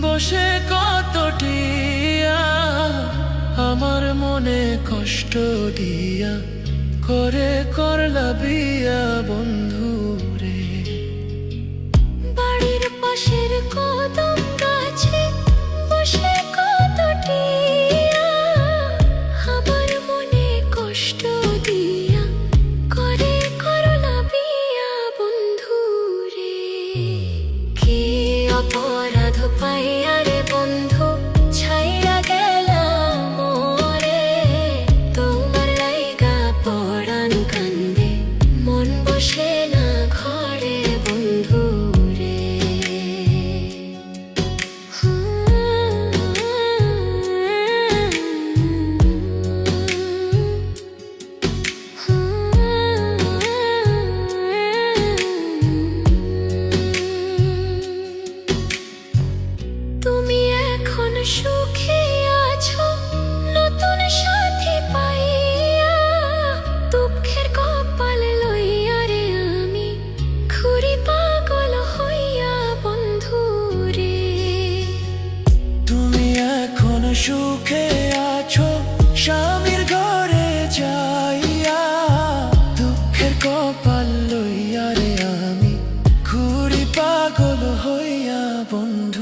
বসে কত টিয়া আমার মনে কষ্ট দিয়া, করে করলা বিয়া বন্ধু রে বাড়ির পাশের গাছে কত টিয়া আমার মনে কষ্ট দিয়া, করে বন্ধু রে সুখে নতুন সাথী পাইয়া কপাল লইয়া রে আমি পাগল হইয়া বন্ধু তুমি এখন সুখে আছো, স্বামীর ঘরে যাইয়া কপাল লইয়া রে আমি পাগল হইয়া বন্ধু